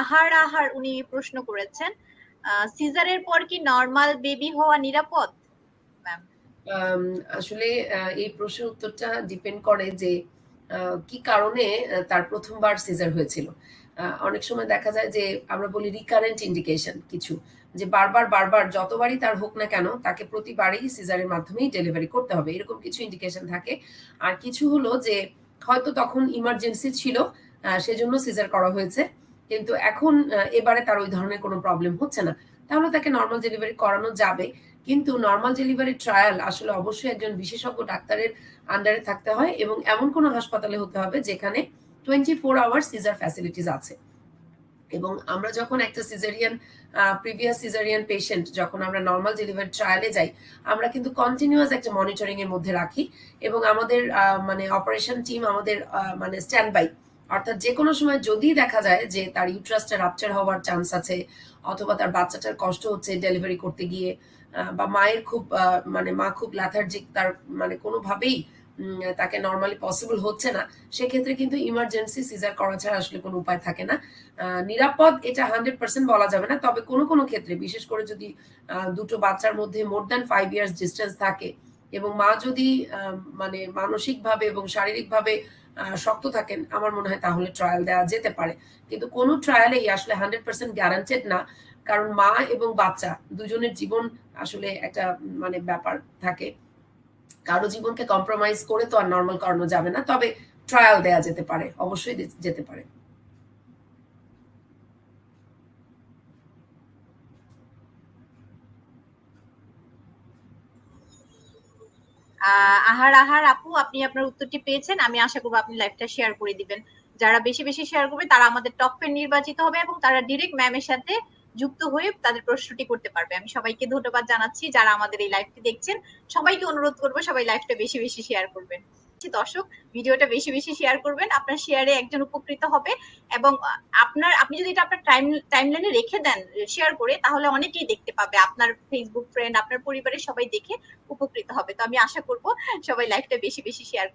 আহার আহার উনি প্রশ্ন করেছেন। সিজারের পর কি নর্মাল বেবি হওয়া নিরাপদ? আসলে এই প্রশ্নের উত্তরটা ডিপেন্ড করে যে কি কারণে তার প্রথমবার সিজার হয়েছিল। অনেক সময় দেখা যায় যে, আমরা বলি রিকারেন্ট ইন্ডিকেশন কিছু, যে বারবার বারবার যতবারই তার হোক না কেন, তাকে প্রতিবারই সিজারের মাধ্যমেই ডেলিভারি করতে হবে। এরকম কিছু ইন্ডিকেশন থাকে। আর কিছু হলো যে, হয়তো তখন ইমার্জেন্সি ছিল সেজন্য সিজার করা হয়েছে। কিন্তু এখন এবারে তার ওই ধরনের কোনো প্রবলেম হচ্ছে না। তাহলে তাকে নর্মাল ডেলিভারি করানো যাবে। কিন্তু নর্মাল ডেলিভারি ট্রায়াল আসলে অবশ্যই একজন বিশেষজ্ঞ ডাক্তারের আন্ডারে থাকতে হয় এবং এমন কোনো হাসপাতালে হতে হবে যেখানে twenty four hour caesar facilities আছে। এবং আমরা যখন একটা সিজারিয়ান প্রিভিয়াস সিজারিয়ান পেশেন্ট যখন আমরা নর্মাল ডেলিভারি ট্রায়ালে যাই, আমরা কিন্তু কন্টিনিউয়াস একটা মনিটরিং এর মধ্যে রাখি এবং আমাদের মানে অপারেশন টিম আমাদের মানে স্ট্যান্ড বাই অর্থাৎ যে কোনো সময় যদি দেখা যায় যে তার ইউট্রাসটা রাপচার হওয়ার চান্স আছে, অথবা তার বাচ্চাটার কষ্ট হচ্ছে ডেলিভারি করতে গিয়ে বা মায়ের খুব মানে মা খুব ল্যাথার্জিক তার মানে কোনোভাবেই তাকে নর্মালি পসিবল হচ্ছে না, সেক্ষেত্রে কিন্তু ইমার্জেন্সি সিজার করা ছাড়া আসলে কোনো উপায় থাকে না। নিরাপদ এটা হান্ড্রেড পার্সেন্ট বলা যাবে না, তবে কোনো কোনো ক্ষেত্রে, বিশেষ করে যদি দুটো বাচ্চার মধ্যে more than five years distance থাকে, এবং মা যদি মানে মানসিকভাবে এবং শারীরিকভাবে শক্ত থাকেন, আমার মনে হয় তাহলে ট্রায়াল দেওয়া যেতে পারে। কিন্তু কোনো ট্রায়ালেই আসলে হান্ড্রেড পার্সেন্ট গ্যারান্টেড না, কারণ মা এবং বাচ্চা দুজনের জীবন আসলে একটা মানে ব্যাপার থাকে। কারও জীবনকে কম্প্রোমাইজ করে তো আর নর্মাল করানো যাবে না, তবে ট্রায়াল দেয়া যেতে পারে, অবশ্যই যেতে পারে। আহার আহার, আপু, আপনি আপনার উত্তরটি পেয়েছেন। আমি আশা করব আপনি লাইভটা শেয়ার করে দিবেন। যারা বেশি বেশি শেয়ার করবে, তারা আমাদের টপ ফেন নির্বাচিত হবে এবং তারা ডিরেক্ট ম্যামের সাথে যুক্ত হয়ে তাদের প্রশ্নটি করতে পারবে। আমি সবাইকে ধন্যবাদ জানাচ্ছি যারা আমাদের এই লাইভটি দেখছেন। সবাইকে অনুরোধ করব সবাই লাইভটা বেশি বেশি শেয়ার করবেন। দর্শক, ভিডিওটা বেশি বেশি শেয়ার করবেন, আপনার শেয়ারে একজন উপকৃত হবে এবং আপনার, আপনি যদি এটা আপনার টাইম টাইমলাইনে রেখে দেন শেয়ার করে, তাহলে অনেকেই দেখতে পাবে, আপনার ফেসবুক ফ্রেন্ড আপনার পরিবারের সবাই দেখে উপকৃত হবে। তো আমি আশা করব সবাই লাইভটা বেশি বেশি শেয়ার করে